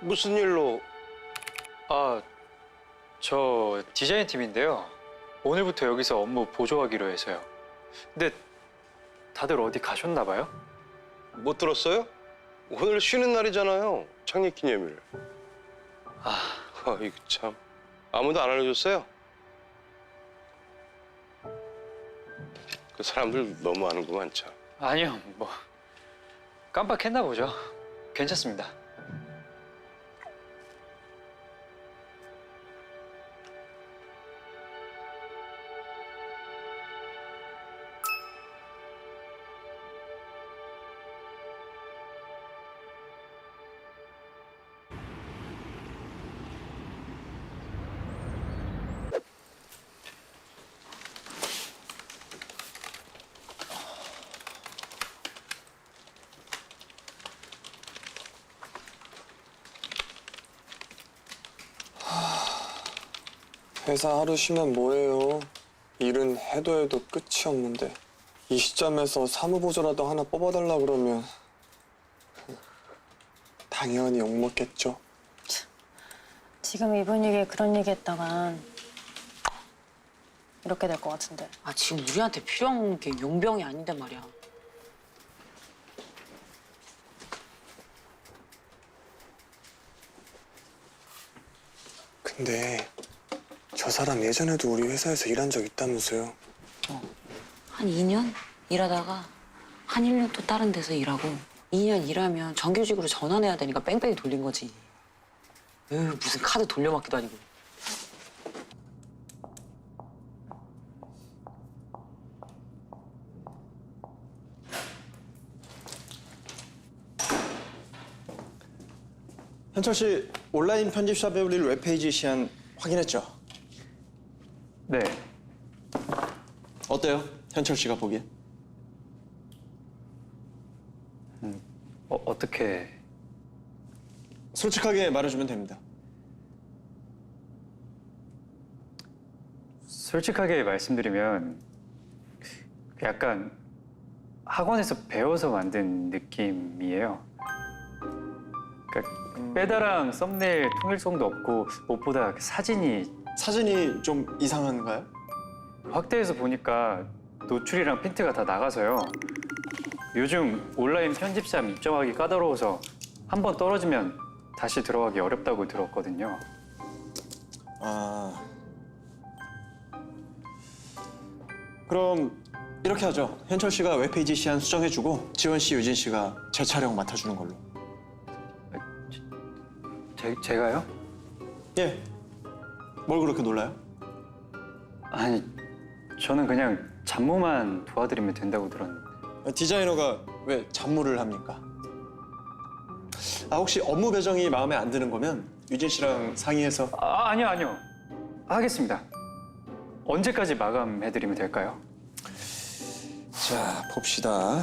무슨 일로? 아, 저 디자인 팀인데요. 오늘부터 여기서 업무 보조하기로 해서요. 근데 다들 어디 가셨나 봐요? 못 들었어요? 오늘 쉬는 날이잖아요. 창립 기념일. 아, 아, 이거 참. 아무도 안 알려줬어요? 그 사람들 너무 아는구만, 참. 아니요, 뭐 깜빡했나 보죠. 괜찮습니다. 회사 하루 쉬면 뭐해요? 일은 해도 해도 끝이 없는데 이 시점에서 사무보조라도 하나 뽑아달라 그러면 당연히 욕먹겠죠. 지금 이 분위기에 그런 얘기 했다간 이렇게 될 것 같은데. 아 지금 우리한테 필요한 게 용병이 아닌데 말이야. 근데 저 사람 예전에도 우리 회사에서 일한 적 있다면서요. 한 2년 일하다가 한 1년 또 다른 데서 일하고 2년 일하면 정규직으로 전환해야 되니까 뺑뺑이 돌린 거지. 에휴, 무슨 카드 돌려막기도 아니고. 현철 씨 온라인 편집샵에 올릴 웹페이지 시안 확인했죠? 네, 어때요? 현철 씨가 보기엔? 어, 어떻게 솔직하게 말해주면 됩니다. 솔직하게 말씀드리면 약간 학원에서 배워서 만든 느낌이에요. 그러니까 빼다랑 썸네일 통일성도 없고 무엇보다 그 사진이 사진이 좀 이상한가요? 확대해서 보니까 노출이랑 핀트가 다 나가서요. 요즘 온라인 편집샵 입점하기 까다로워서 한 번 떨어지면 다시 들어가기 어렵다고 들었거든요. 아 그럼 이렇게 하죠. 현철 씨가 웹페이지 시안 수정해주고 지원 씨, 유진 씨가 재촬영 맡아주는 걸로. 제, 제가요? 예. 뭘 그렇게 놀라요? 아니, 저는 그냥 잡무만 도와드리면 된다고 들었는데. 디자이너가 왜 잡무를 합니까? 아 혹시 업무 배정이 마음에 안 드는 거면 유진 씨랑 상의해서 아, 아니요, 아니요. 하겠습니다. 언제까지 마감해드리면 될까요? 자 봅시다.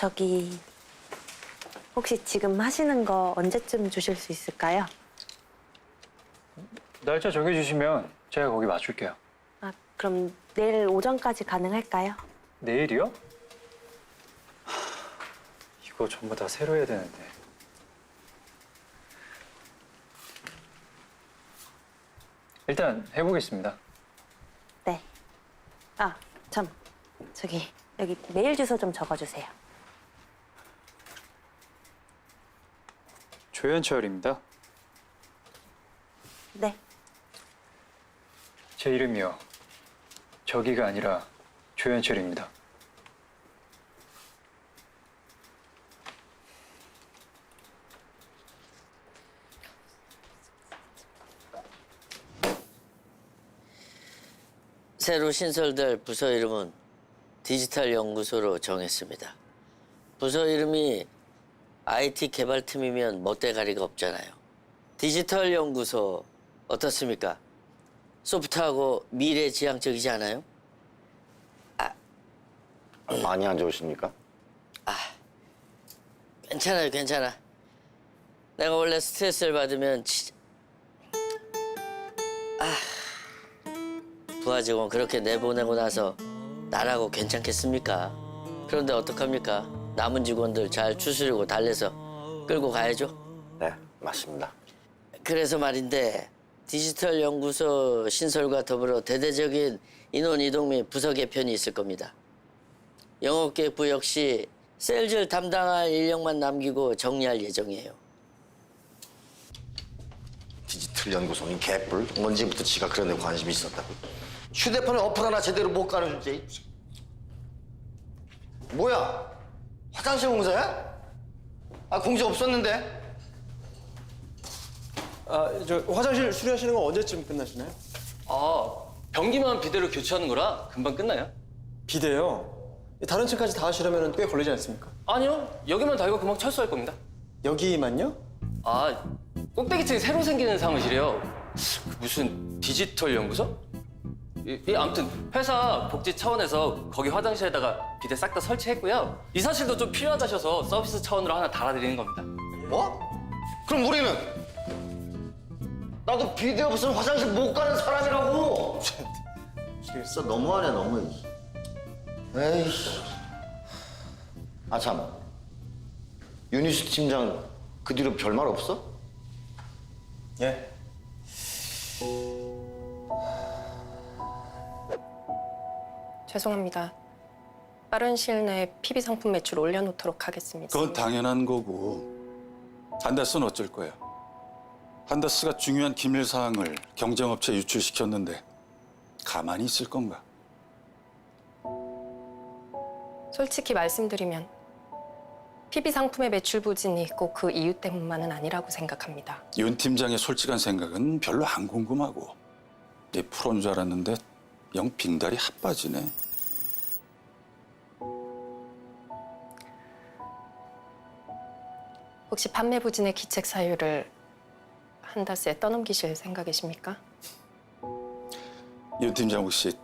저기 혹시 지금 하시는 거 언제쯤 주실 수 있을까요? 날짜 정해주시면 제가 거기 맞출게요. 아, 그럼 내일 오전까지 가능할까요? 내일이요? 하, 이거 전부 다 새로 해야 되는데. 일단 해보겠습니다. 네. 아, 참. 저기 여기 메일 주소 좀 적어주세요. 조현철입니다. 네. 제 이름이요. 저기가 아니라 조현철입니다. 새로 신설될 부서 이름은 디지털 연구소로 정했습니다. 부서 이름이 IT 개발팀이면 멋대가리가 없잖아요. 디지털 연구소 어떻습니까? 소프트하고 미래지향적이지 않아요? 많이 안 좋으십니까? 괜찮아요, 괜찮아. 내가 원래 스트레스를 받으면 진짜 아 부하 직원 그렇게 내보내고 나서 나라고 괜찮겠습니까? 그런데 어떡합니까? 남은 직원들 잘 추스리고 달래서 끌고 가야죠. 네, 맞습니다. 그래서 말인데 디지털 연구소 신설과 더불어 대대적인 인원 이동 및 부서 개편이 있을 겁니다. 영업계획부 역시 셀즈를 담당할 인력만 남기고 정리할 예정이에요. 디지털 연구소는 개뿔. 언제부터 지가 그런 데 관심이 있었다고. 휴대폰에 어플 하나 제대로 못 가는 주제. 뭐야? 화장실 공사야? 아, 공사 없었는데? 아, 저 화장실 수리하시는 건 언제쯤 끝나시나요? 아, 변기만 비대로 교체하는 거라 금방 끝나요? 비대요. 다른 층까지 다 하시려면 꽤 걸리지 않습니까? 아니요, 여기만 달고 금방 철수할 겁니다. 여기만요? 아, 꼭대기층에 새로 생기는 사무실이요. 그 무슨 디지털 연구소? 이, 이 아무튼 회사 복지 차원에서 거기 화장실에다가 비대 싹다 설치했고요. 이 사실도 좀 필요하다셔서 서비스 차원으로 하나 달아드리는 겁니다. 뭐? 그럼 우리는? 나도 비디오 없으면 화장실 못 가는 사람이라고! 진짜 너무하네, 너무. 에이씨. 아, 참. 유니스 팀장 그 뒤로 별말 없어? 예. 죄송합니다. 빠른 시일 내에 PB 상품 매출 올려놓도록 하겠습니다. 그건 당연한 거고 한다스는 어쩔 거야? 한다스가 중요한 기밀 사항을 경쟁업체에 유출시켰는데 가만히 있을 건가? 솔직히 말씀드리면 PB 상품의 매출 부진이 꼭 그 이유 때문만은 아니라고 생각합니다. 윤 팀장의 솔직한 생각은 별로 안 궁금하고 내 프로인 줄 알았는데 영 빙다리 핫바지네. 혹시 판매 부진의 기책 사유를 한다스에 떠넘기실 생각이십니까? 윤 팀장 혹시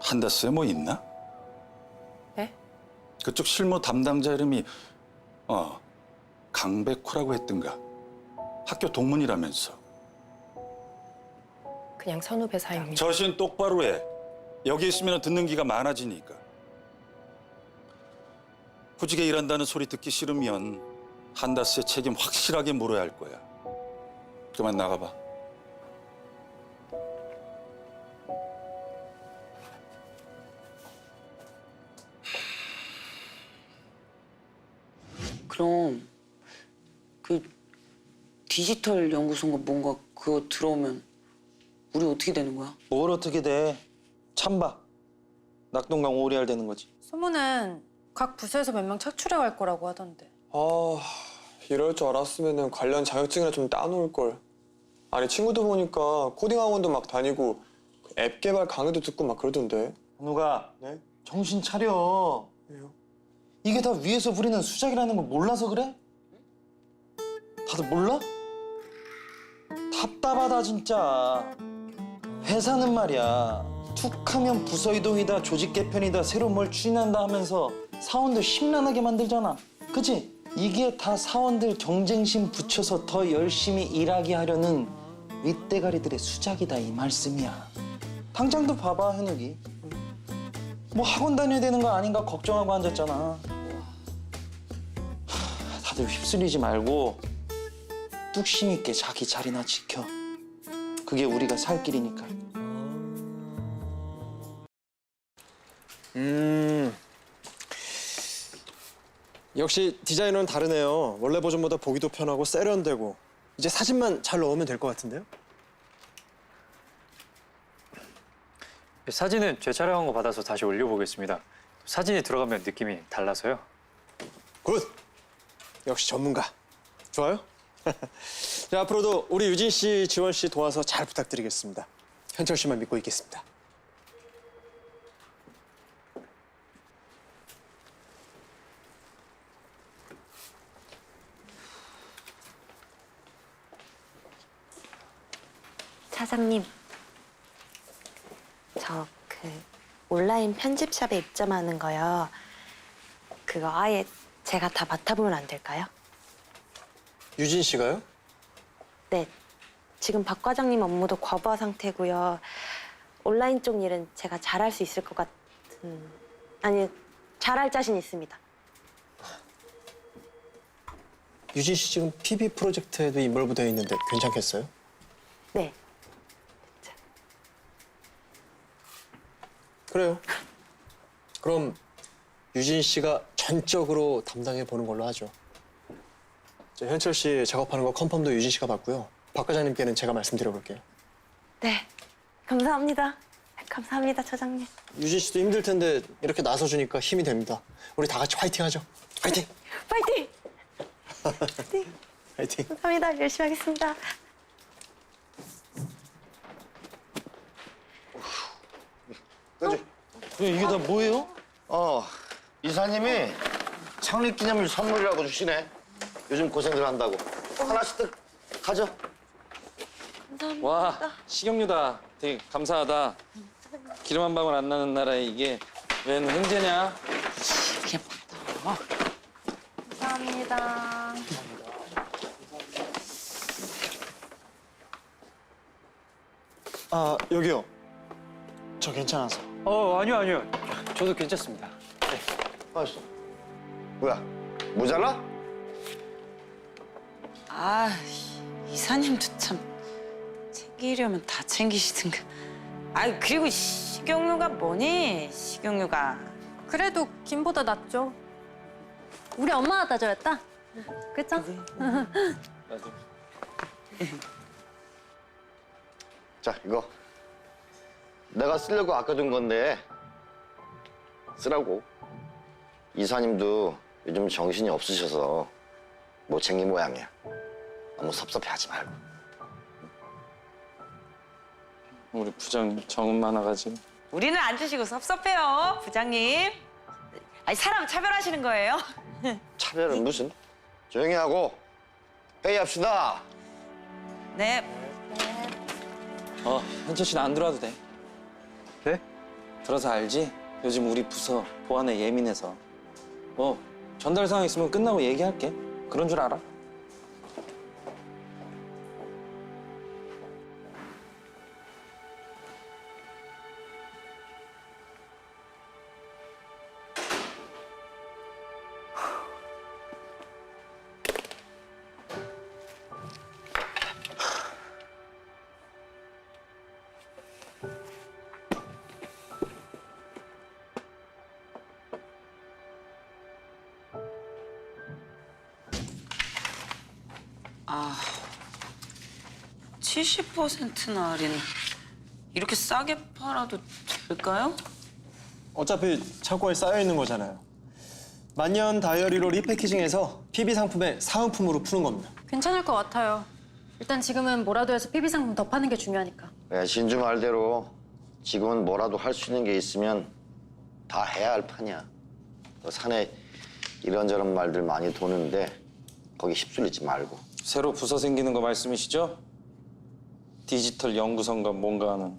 한다스에 뭐 있나? 네? 그쪽 실무 담당자 이름이 어 강백호라고 했던가 학교 동문이라면서 그냥 선후배 사유입니다. 저신 똑바로 해 여기 있으면 듣는 기가 많아지니까 후지게 일한다는 소리 듣기 싫으면 한다스의 책임 확실하게 물어야 할 거야 그만 나가봐 그럼 그 디지털 연구소인가 뭔가 그거 들어오면 우리 어떻게 되는 거야? 뭘 어떻게 돼? 참봐. 낙동강 오리알 되는 거지. 소문은 각 부서에서 몇명 차출해 갈 거라고 하던데. 아, 이럴 줄 알았으면 관련 자격증이나 좀 따놓을 걸. 아니 친구들 보니까 코딩 학원도 막 다니고 앱 개발 강의도 듣고 막 그러던데. 누가 네? 정신 차려. 왜요? 이게 다 위에서 부리는 수작이라는 걸 몰라서 그래? 다들 몰라? 답답하다 진짜. 회사는 말이야. 툭 하면 부서 이동이다, 조직 개편이다, 새로 뭘 추진한다 하면서 사원들 심란하게 만들잖아. 그치? 이게 다 사원들 경쟁심 붙여서 더 열심히 일하게 하려는 윗대가리들의 수작이다 이 말씀이야. 당장도 봐봐 현욱이. 뭐 학원 다녀야 되는 거 아닌가 걱정하고 앉았잖아. 하, 다들 휩쓸리지 말고 뚝심 있게 자기 자리나 지켜. 그게 우리가 살 길이니까. 음. 역시 디자이너는 다르네요. 원래 버전보다 보기도 편하고 세련되고 이제 사진만 잘 넣으면 될 것 같은데요? 사진은 제 촬영한 거 받아서 다시 올려보겠습니다. 사진이 들어가면 느낌이 달라서요. 굿. 역시 전문가. 좋아요. 자 앞으로도 우리 유진 씨, 지원 씨 도와서 잘 부탁드리겠습니다. 현철 씨만 믿고 있겠습니다. 차장님, 저 그 온라인 편집샵에 입점하는 거요. 그거 아예 제가 다 맡아보면 안 될까요? 유진 씨가요? 네. 지금 박 과장님 업무도 과부하 상태고요. 온라인 쪽 일은 제가 잘할 수 있을 것 같은 아니 잘할 자신 있습니다. 유진 씨 지금 PB 프로젝트에도 인벌브되어 있는데 괜찮겠어요? 네. 그래요. 그럼 유진 씨가 전적으로 담당해 보는 걸로 하죠. 저 현철 씨 작업하는 거 컨펌도 유진 씨가 받고요. 박 과장님께는 제가 말씀드려 볼게요. 네. 감사합니다. 감사합니다, 처장님. 유진 씨도 힘들 텐데 이렇게 나서 주니까 힘이 됩니다. 우리 다 같이 화이팅 하죠. 화이팅! 파이팅! 화이팅! 감사합니다. 열심히 하겠습니다. 그지? 이게 다 뭐예요? 어, 이사님이 창립기념일 선물이라고 주시네. 요즘 고생들 한다고. 하나씩 뜩 가져. 와 식용유다. 되게 감사하다. 기름 한 방울 안 나는 나라에 이게 웬 횡재냐? 이게 받아. 감사합니다. 아 여기요. 저 괜찮아서. 어 아니요 아니요. 저도 괜찮습니다. 맛있어. 뭐야? 모자라? 아, 이사님도 참 챙기려면 다 챙기시든가. 아, 그리고 식용유가 뭐니? 식용유가. 그래도 김보다 낫죠. 우리 엄마가 따줘였다. 그쵸? 나도. 자, 이거. 내가 쓰려고 아껴둔 건데 쓰라고. 이사님도 요즘 정신이 없으셔서 못 챙긴 모양이야. 너무 섭섭해하지 말고. 우리 부장님 정은 많아가지고. 우리는 안 주시고 섭섭해요, 부장님. 아니, 사람 차별하시는 거예요? 차별은 무슨? 조용히 하고 회의합시다. 네. 어, 현철 씨는 안 들어와도 돼. 네? 들어서 알지? 요즘 우리 부서 보안에 예민해서. 뭐 전달 사항 있으면 끝나고 얘기할게. 그런 줄 알아? 아, 70%나 할인. 이렇게 싸게 팔아도 될까요? 어차피 창고에 쌓여 있는 거잖아요. 만년 다이어리로 리패키징해서 PB 상품에 사은품으로 푸는 겁니다. 괜찮을 것 같아요. 일단 지금은 뭐라도 해서 PB 상품 더 파는 게 중요하니까. 네, 진주 말대로 지금은 뭐라도 할 수 있는 게 있으면 다 해야 할 판이야. 너 산에 이런저런 말들 많이 도는데 거기 휩쓸리지 말고. 새로 부서 생기는 거 말씀이시죠? 디지털 연구선가 뭔가 하는.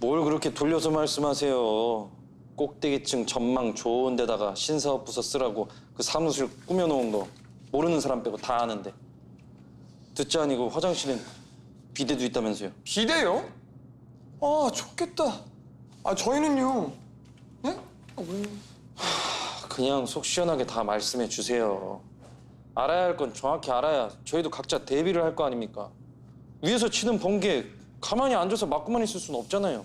뭘 그렇게 돌려서 말씀하세요. 꼭대기층 전망 좋은 데다가 신사업 부서 쓰라고 그 사무실 꾸며놓은 거 모르는 사람 빼고 다 아는데. 듣자 아니고 화장실엔 비대도 있다면서요. 비대요? 아 좋겠다. 아 저희는요. 네? 그냥 속 시원하게 다 말씀해 주세요. 알아야 할 건 정확히 알아야 저희도 각자 대비를 할 거 아닙니까? 위에서 치는 번개 가만히 앉아서 맞고만 있을 수는 없잖아요.